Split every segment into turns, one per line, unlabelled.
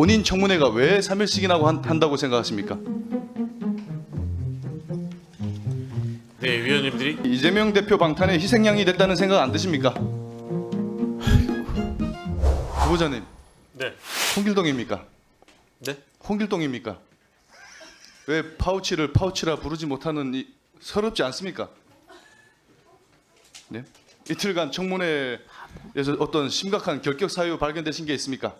본인 청문회가 왜 3일씩이나 한, 한다고 생각하십니까?
네, 위원님들이
이재명 대표 방탄에 희생양이 됐다는 생각 안 드십니까? 후보자님,
네,
홍길동입니까?
네,
홍길동입니까? 왜 파우치를 파우치라 부르지 못하는 이 서럽지 않습니까? 네? 이틀간 청문회에서 어떤 심각한 결격 사유 발견되신 게 있습니까?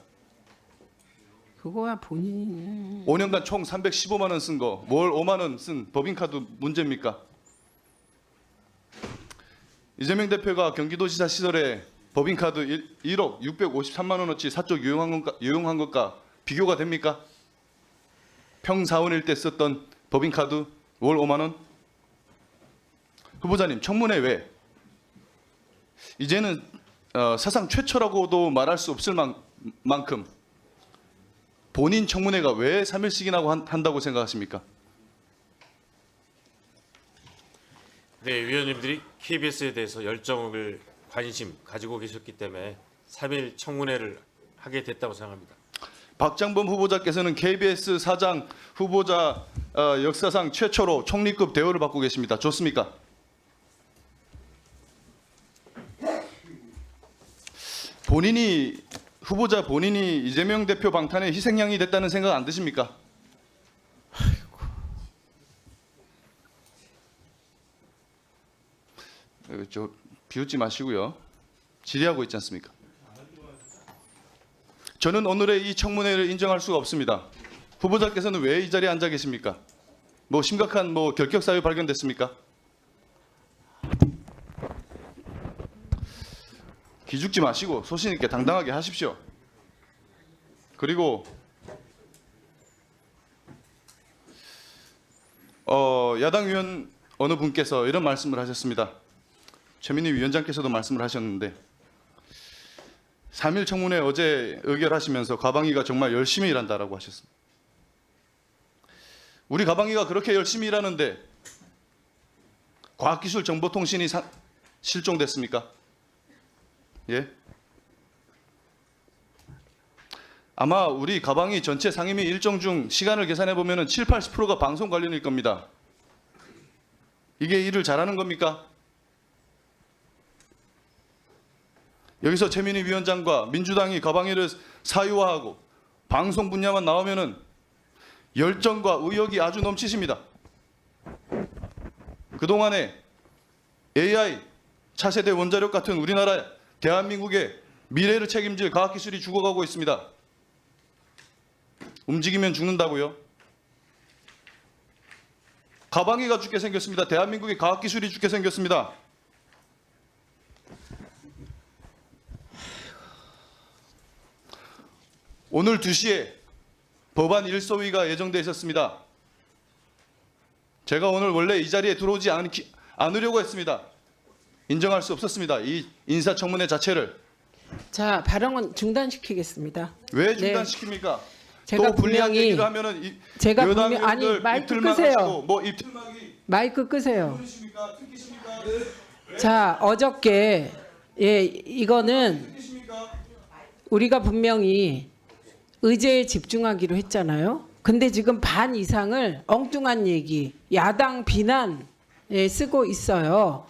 그거야 본인이
5년간 총 315만 원 쓴 거, 월 5만 원 쓴 법인카드 문제입니까? 이재명 대표가 경기도지사 시절에 법인카드 1, 억 653만 원어치 사적 유용한 것과, 유용한 것과 비교가 됩니까? 평사원일 때 썼던 법인카드 월 5만 원? 후보자님 청문회 왜? 이제는 어, 사상 최초라고도 말할 수 없을 만, 만큼 본인 청문회가 왜 3일씩이나 한, 한다고 생각하십니까?
네, 위원님들이 KBS에 대해서 열정을 관심 가지고 계셨기 때문에 3일 청문회를 하게 됐다고 생각합니다.
박장범 후보자께서는 KBS 사장 후보자 어, 역사상 최초로 총리급 대우를 받고 계십니다. 좋습니까? 본인이 후보자 본인이 이재명 대표 방탄의 희생양이 됐다는 생각 안 드십니까? 아이고. 저 비웃지 마시고요. 질의하고 있지 않습니까? 저는 오늘의 이 청문회를 인정할 수가 없습니다. 후보자께서는 왜 이 자리에 앉아 계십니까? 뭐 심각한 뭐 결격 사유 발견됐습니까? 기죽지 마시고 소신 있게 당당하게 하십시오. 그리고 어, 야당 위원 어느 분께서 이런 말씀을 하셨습니다. 최민희 위원장께서도 말씀을 하셨는데 3일 청문회 어제 의결하시면서 가방이가 정말 열심히 일한다라고 하셨습니다. 우리 가방이가 그렇게 열심히 일하는데 과학기술정보통신이 사- 실종됐습니까? 예? 아마 우리 가방이 전체 상임위 일정 중 시간을 계산해 보면은 7, 80%가 방송 관련일 겁니다. 이게 일을 잘하는 겁니까? 여기서 최민희 위원장과 민주당이 가방위를 사유화하고 방송 분야만 나오면은 열정과 의욕이 아주 넘치십니다. 그동안에 AI, 차세대 원자력 같은 우리나라 대한민국의 미래를 책임질 과학기술이 죽어가고 있습니다. 움직이면 죽는다고요? 가방이가 죽게 생겼습니다. 대한민국의 과학기술이 죽게 생겼습니다. 오늘 2시에 법안 일소위가 예정돼 있었습니다. 제가 오늘 원래 이 자리에 들어오지 않기, 않으려고 했습니다. 인정할 수 없었습니다. 이 인사청문회 자체를
자 발언은 중단시키겠습니다.
왜
네.
중단시킵니까?
제가
또 불리한
분명히
얘기를 하면은 이,
제가
여당
분명- 아니,
의원들
마이크 끄세요.
하시고 뭐 입틀막이
마이크 끄세요. 자 어저께 예 이거는? 우리가 분명히 의제에 집중하기로 했잖아요. 근데 지금 반 이상을 엉뚱한 얘기, 야당 비난에 쓰고 있어요.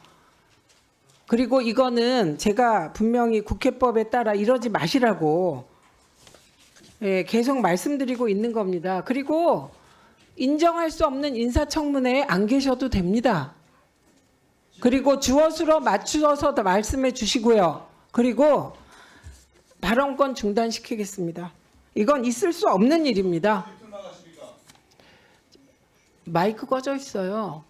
그리고 이거는 제가 분명히 국회법에 따라 이러지 마시라고 예, 계속 말씀드리고 있는 겁니다. 그리고 인정할 수 없는 인사청문회에 안 계셔도 됩니다. 그리고 주어수로 맞추어서 더 말씀해 주시고요. 그리고 발언권 중단시키겠습니다. 이건 있을 수 없는 일입니다. 마이크 꺼져 있어요.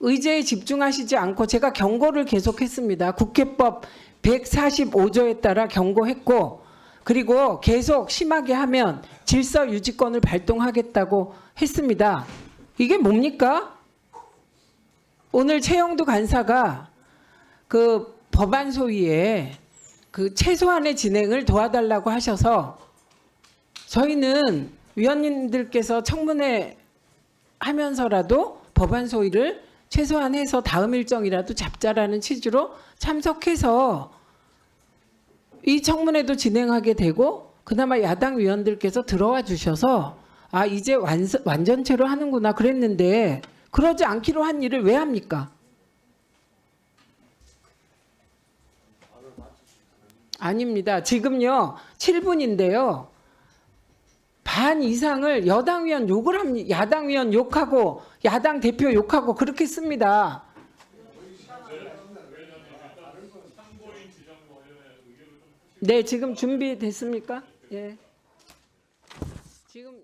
의제에 집중하시지 않고 제가 경고를 계속했습니다. 국회법 145조에 따라 경고했고 그리고 계속 심하게 하면 질서 유지권을 발동하겠다고 했습니다. 이게 뭡니까? 오늘 최영두 간사가 그 법안 소위에 그 최소한의 진행을 도와달라고 하셔서 저희는 위원님들께서 청문회 하면서라도 법안 소위를 최소한 해서 다음 일정이라도 잡자라는 취지로 참석해서 이 청문회도 진행하게 되고 그나마 야당 위원들께서 들어와 주셔서 아 이제 완, 완전체로 하는구나 그랬는데 그러지 않기로 한 일을 왜 합니까? 아닙니다. 지금요 7분인데요. 반 이상을 여당 위원 욕을 합니다. 야당 위원 욕하고 야당 대표 욕하고 그렇게 씁니다. 네, 지금 준비됐습니까? 예. 지금